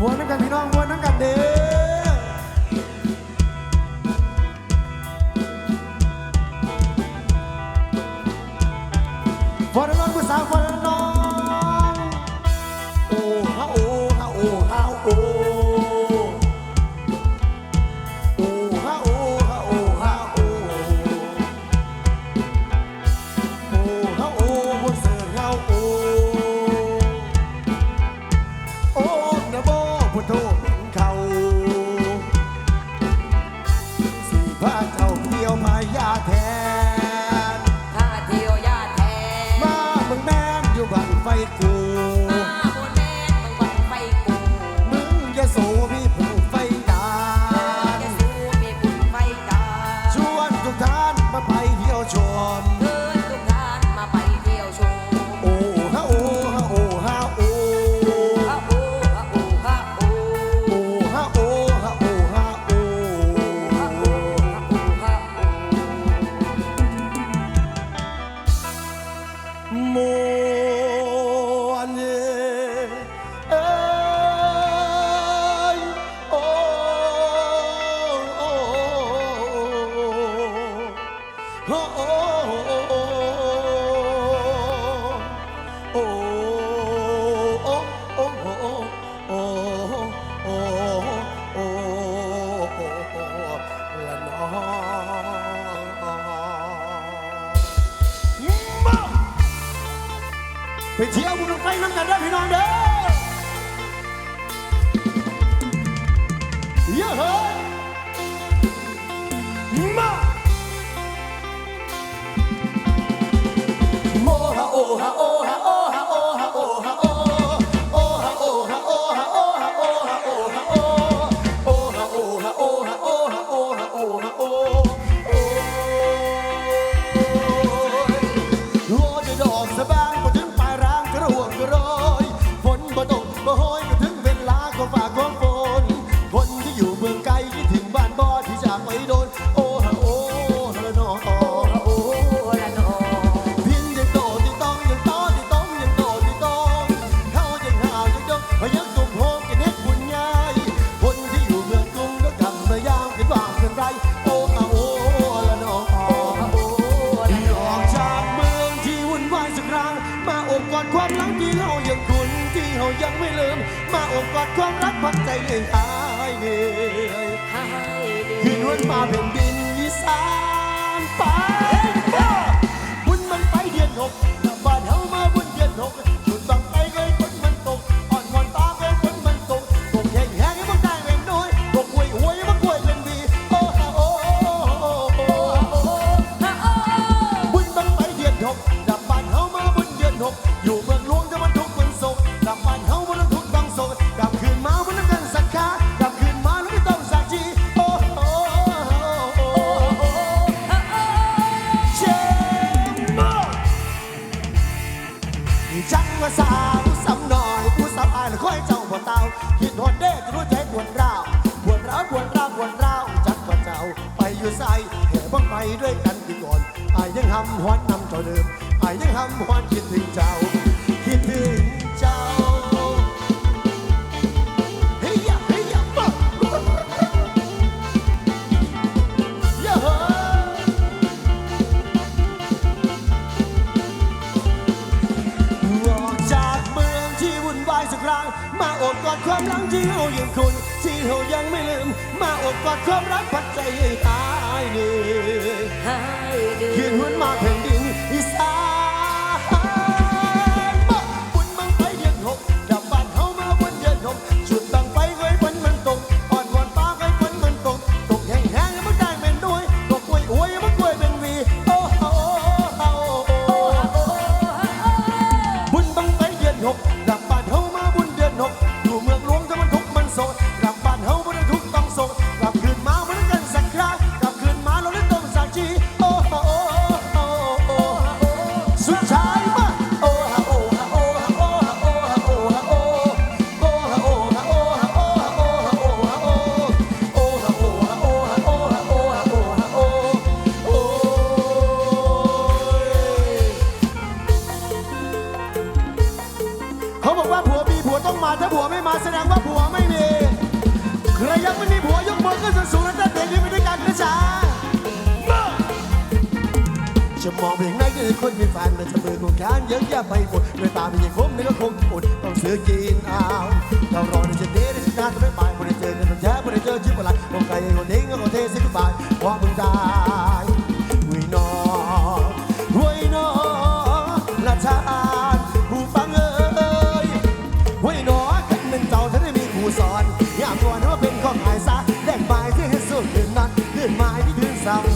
มวนน้ำกันพี่น้องมวนน้ำกันเด้ พาเจ้าเที่ยวมายา See, I wouldn't find another devil on there. Yeah, Ma! Mora, oh, ha. มาเป็นดินอีสานไปบุญมันไปเดือนหก ก็สาวสำน่อยผู้สาวอายแล้วค่อยเจ้าบ่เตาหินหดเด้จะรู้ใจปวดร้าวปวดร้าวปวดร้าวปวดร้าวจักว่เจ้าไปอยู่ใส่เห็บ้างไปด้วยกันดีก่อนอายยังหำหวนนำเจ้าเดิมอายยังหำหวนคิดถึงเจ้า มาอบกอดความหลังที่เรายังคุณ ที่เรายังไม่ลืม มาอบกอดความรักพัดใจให้ตายเหนื่อยยืนหุ่นมาแผ่นดินอีสานบุญบังไฟเดือนหกดับบ้านเฮามาวันเดือนหกจุด จะมองเพียงไหนก็ได้คนมีแฟนแต่จะมือคงแขนเยอะแยะไปหมดเลยตาเป็นยังคมนี่ก็คงอดต้องซื้อกินเอาเรารอในจะเดทในชนะจะไม่ไปไม่ได้เจอกันมันแท้ไม่ได้เจอชิบออะไรผมไกลคนนี้ก็คนเทสิบบาทเพราะมึงได้วีนอวีนอละชาติผู้ฟังเอ้ยไว้หนอขันเป็นเจ้าถ้าได้มีครูสอนอยากตัวนั้นว่าเป็นข้อหายซะแดงไม้ที่ให้สุดขึ้นนั้นขึ้นไม้ที่เศร้าเศร้าพุ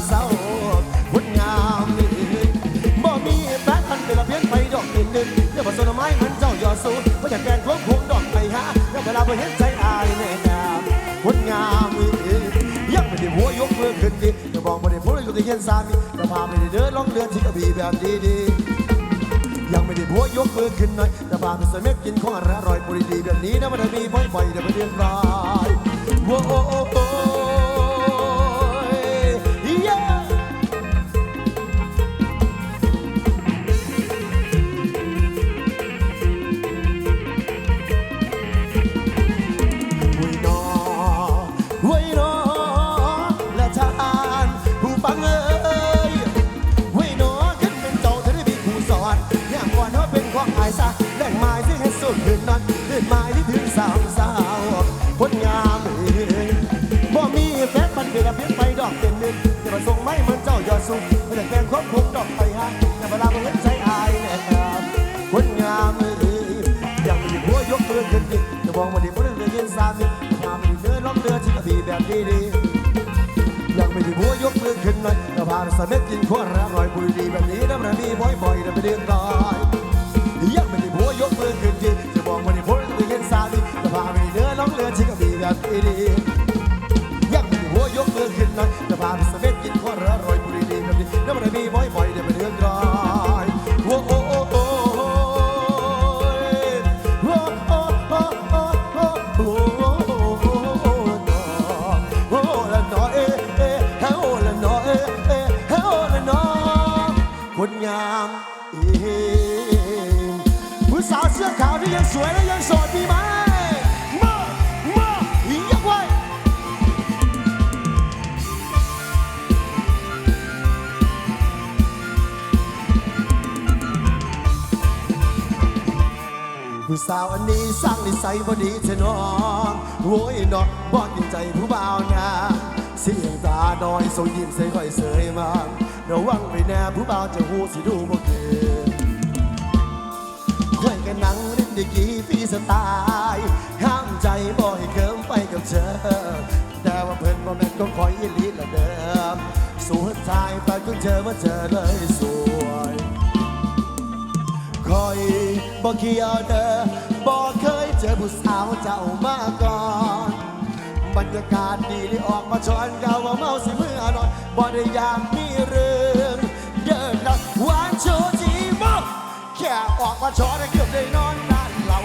ไปดอกเด่นเด่นเดี๋ยวผสมไม้มันเจ้ายอดสูงว่าอยากแกนควงควงดอกไปฮะแล้วเวลาไปเห็นใจอายแน่นามพุดงามนี่ยังไม่ได้หัวยกมือขึ้นดิจะบอกไม่ได้พูดเลยก็จะเย็นสามีจะพาไปเดินล่องเรือที่กระบี่แบบดีๆยังไม่ได้บัวยกมือขึ้นหน่อยแต่พาไปสม็ดกินของอร่อยปุรีดีแบบนี้นะมันจะมีบ่อยๆเดี๋ยวไปเรียนรายโอ้โอ้โอ้ นนั้นขึ้นไม้ที่ถึงสาวสาวผลงามเอ้ยบ่มีแฟนมันเป็นละเพียงไปดอกเป็นเดือนจะมาส่งไม้เหมือนเจ้ายอดสูงไม่ได้แกงควบคุมดอกไปฮะแต่เวลาบ่เห็นใจอายแน่ครับผลงามเอ้ยยังไม่ได้หัวยกมือขึ้นดิจะบอกว่าดีบ่ได้เรียนสามีพาไปเดินล่องเรือที่กระบี่แบบดีๆยังไม่ได้บัวยกมือขึ้นหน่อยแต่พาไปสเม็ดกินขวดอร่อยบุรีดีแบบนี้นะมันมีบ่อยๆนะไม่เดือดร้อน คนงามเองผู้สาวเสื้อขาวที่ยังสวยและยังโสดมีไหมมามายักไว้ผู้สาวอันนี้สร้างนิสัยบ่ดีเถอน้องโว้ยน้องบ่กินใจผู้บ่าวนะเสียงตาน้อยส่งยิ้มใส่ค่อยเสยมา ระวังไปแน่ผู้บ่าวจะหูสิดูบ่เก่งค่อยกันนั่งเล่นได้กี่ปีสไตล์ห้ามใจบ่ให้เคิมไปกับเธอ แต่ว่าเพิ่นบ่แม่นก็คอยอีหลีละเดิมสู้ทายไปจนเจอว่าเธอเลยสวยคอยบอกเขียวเด้อบอกเคยเจอผู้สาวเจ้ามาก่อน บรรยากาศดีได้ออกมาชวนเก่าว่าเมาสิเมื่อน บ่ได้อยากมีเรื่องเดินแล้วหวานโชจีบ้าแค่ออกมาชอนเกือบได้นอนด้านเรา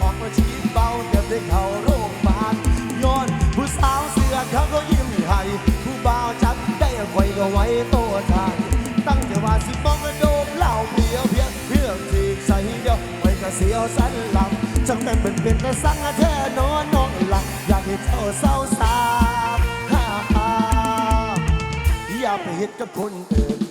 ออกมาชีเบาเกือบได้เข้าโรงพยาบาลย้อนผู้สาวเสือเขาก็ยิ้มให้ผู้บ่าวจับได้คอยก็ไว้โตทานตั้งแต่ว่าสิมองกระโดดเหล่าเพียวเพียงเพื่อที่ใส่เดียวไปกระเสียวสันหลังจังแม่นเป็นเป็นกระสังแท้นอนนอนหลับอยากให้เจ้าเศร้าสา อย่าไปเฮ็ดกับคนอื่น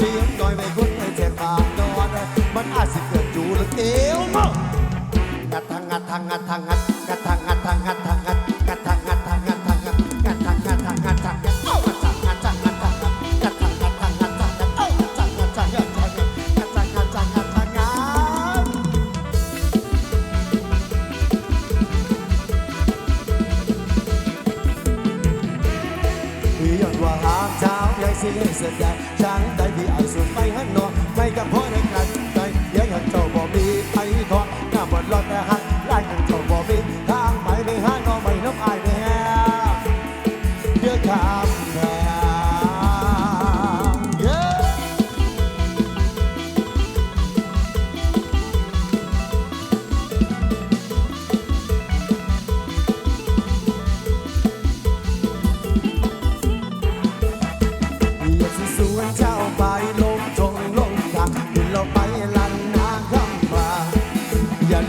เสียงน่อยไม่คุ้นไม่แจ็บปากนอนมันอาจสิเกิดอยู่หรือเอวมั้งงัดทางงัดทางงัดทางงัด ลอดนะฮะ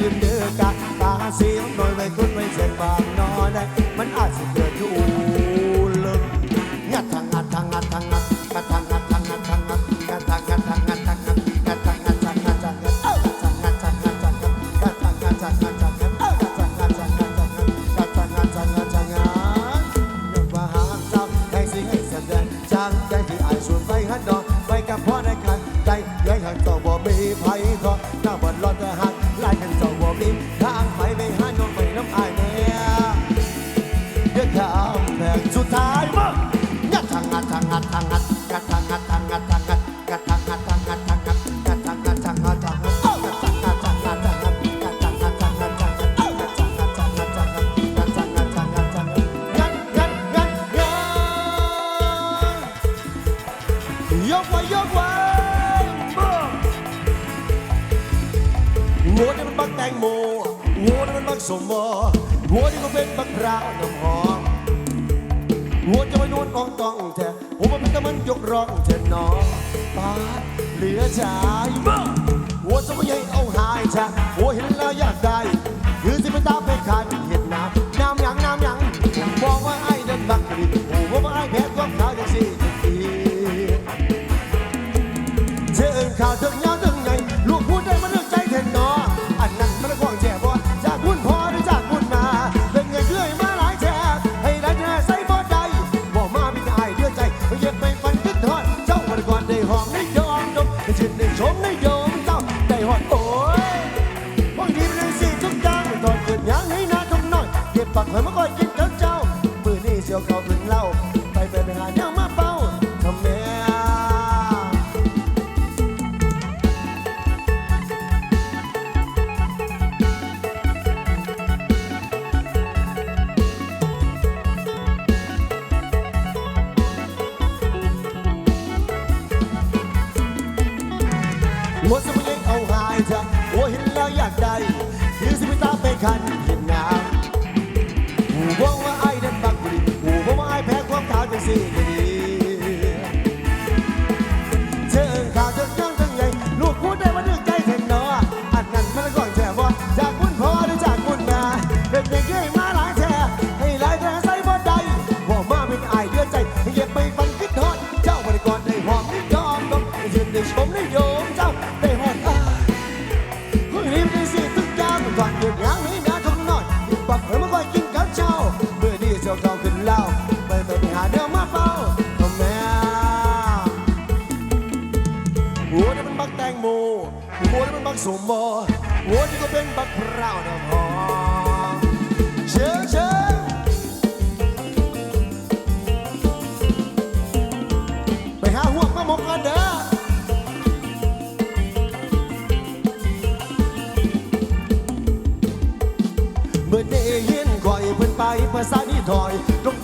ยืนเดือกะตาเสียวหน่อยไม่คุ้นไม่เสียบางนอนได้ มันอาจสิเกิด มันยกร้องเธอน้องปาดเหลือใจหัวสมัยใหญ่เอาหายชะหัวเห็นแล้วอยากได้คือสิเป็นตาเป็นขาดเห็นน้ำน้ำหยังน้ำหยังบอกว่าไอ้นั้นบักริดหัวว่าไอ้แพ้ควาขาวจังสิทุกทีเจอเนข่าวเธอย้อ หนึ่งโยงต่ำหดโอ้บางทีเรื่องสิทุกอย่างไม่ต้อเกิดยังให้นาทุกหน่อยเก็บปากหอยมาคกิ kann บักสมบอโอ้นี่ก็เป็นบักพร้าวน้ำหอมเชิญเชิญไปหาห่วมาหมกกันเด้อเมื่อได้เห็นคอยเพิ่นไปภาษานี่ถอยตรง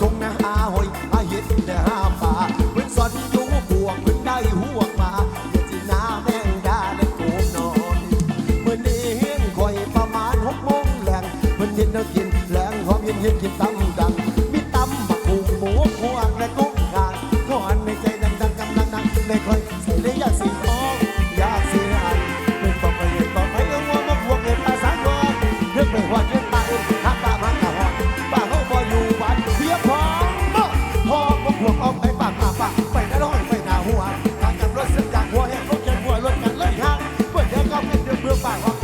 ย็นเย็นกินตำดังมีตำบักหูหมูพวงและกุ้งกางก่อนในใจดังดังกำลังดังไม่ค่อยส่เลยอยากสีทองอยากสีอันเพิ่นบอไปเห็นบอกไปเอาหัวมาพวกเห็นภาษาก่อนเรื่องไปหัวเรื่องไปหักตาพักกะหอนป้าเขาบ่อยู่บ้านเพียบพร้อมบ่พอพวกพวกเอาไปปากปากปากไปหน้ร้อยไปหน้าหัวทางกันรถเส้นจากหัวแห้งรถแกงหัวรถกันเลยห่างเปิดเดี๋ยวก็เป็นเดือดเบื่อปาก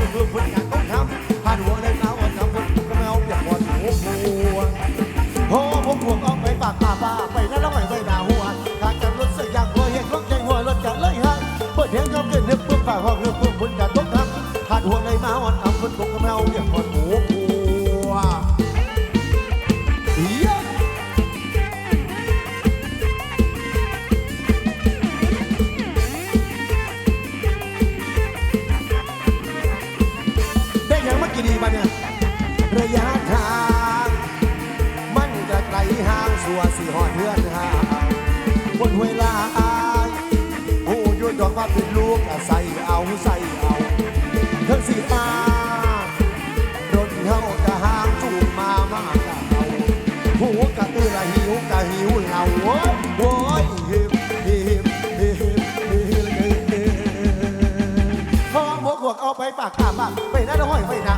บนเวลายโอ้ยดอกว่าเป็นลูกใส่เอาใส่เอาเทั้งสีฟ้ารถเฮากะหางจูงมามากะเอาหูกะตื้อละหิวกะหิวเราโว้ยโว้ยหิบหิบหิบหิบหิบหิบพอหมวกหวกเอาไปปากกาปากไปนั่นห้อยไปนะ